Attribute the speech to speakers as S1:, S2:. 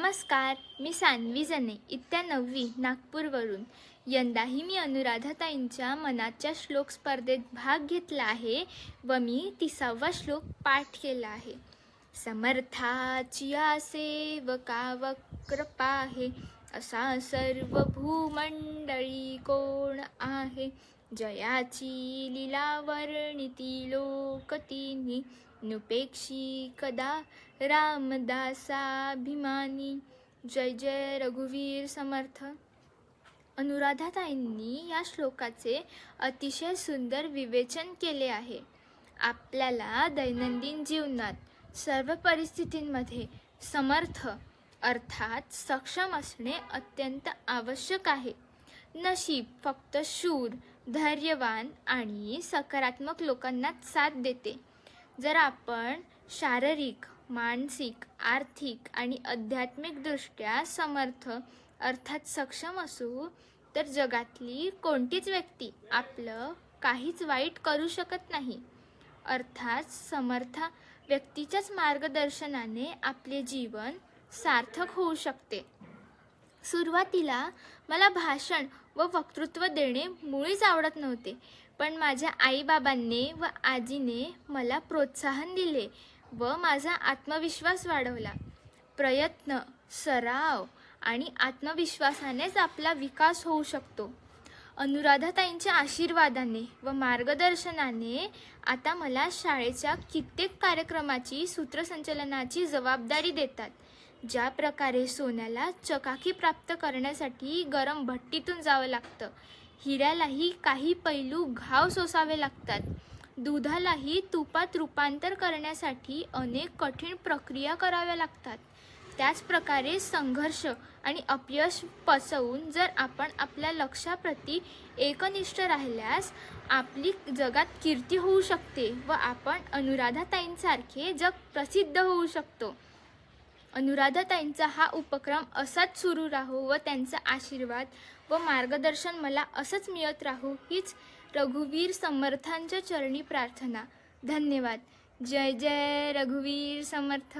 S1: नमस्कार मी सान्वी जने इत्या नववी नागपूरवरून. यंदाही मी अनुराधाताईंच्या मनाच्या श्लोक स्पर्धेत भाग घेतला आहे व मी तिसावा श्लोक पाठ केला आहे. समर्थाची सेवका वक्रपा आहे. असा सर्व भूमंडळी कोण आहे? जयाची लिला वर्णिती लोकतीनी नुपेक्षी कदा रामदासाभिमानी. जय जय रघुवीर समर्थ. अनुराधाताईंनी या श्लोकाचे अतिशय सुंदर विवेचन केले आहे. आपल्याला दैनंदिन जीवनात सर्व परिस्थितींमध्ये समर्थ अर्थात सक्षम असणे अत्यंत आवश्यक आहे. नशीब फक्त शूर धैर्यवान आणि सकारात्मक लोकांना साथ देते. जर आपण शारीरिक मानसिक आर्थिक आणि आध्यात्मिकदृष्ट्या समर्थ अर्थात सक्षम असू तर जगातली कोणतीच व्यक्ती आपलं काहीच वाईट करू शकत नाही. अर्थात समर्थ व्यक्तीच्याच मार्गदर्शनाने आपले जीवन सार्थक होऊ शकते. सुरुवातीला मला भाषण व वक्तृत्व देणे मुळीच आवडत नव्हते. पण माझ्या आईबाबांनी व आजीने मला प्रोत्साहन दिले व माझा आत्मविश्वास वाढवला. प्रयत्न सराव आणि आत्मविश्वासानेच आपला विकास होऊ शकतो. अनुराधाताईंच्या आशीर्वादाने व मार्गदर्शनाने आता मला शाळेच्या कित्येक कार्यक्रमाची सूत्रसंचलनाची जबाबदारी देतात. ज्या प्रकारे सोन्याला चकाकी प्राप्त करण्यासाठी गरम भट्टीतून जावं लागतं. हिऱ्यालाही काही पैलू घाव सोसावे लागतात. दुधालाही तुपात रूपांतर करण्यासाठी अनेक कठीण प्रक्रिया कराव्या लागतात. त्याचप्रकारे संघर्ष आणि अपयश पचवून जर आपण आपल्या लक्षाप्रती एकनिष्ठ राहिल्यास आपली जगात कीर्ती होऊ शकते व आपण अनुराधाताईंसारखे जग प्रसिद्ध होऊ शकतो. अनुराधाताईंचा हा उपक्रम असाच सुरू राहो व त्यांचा आशीर्वाद व मार्गदर्शन मला असंच मिळत राहू हीच रघुवीर समर्थांच्या चरणी प्रार्थना. धन्यवाद. जय जय रघुवीर समर्थ.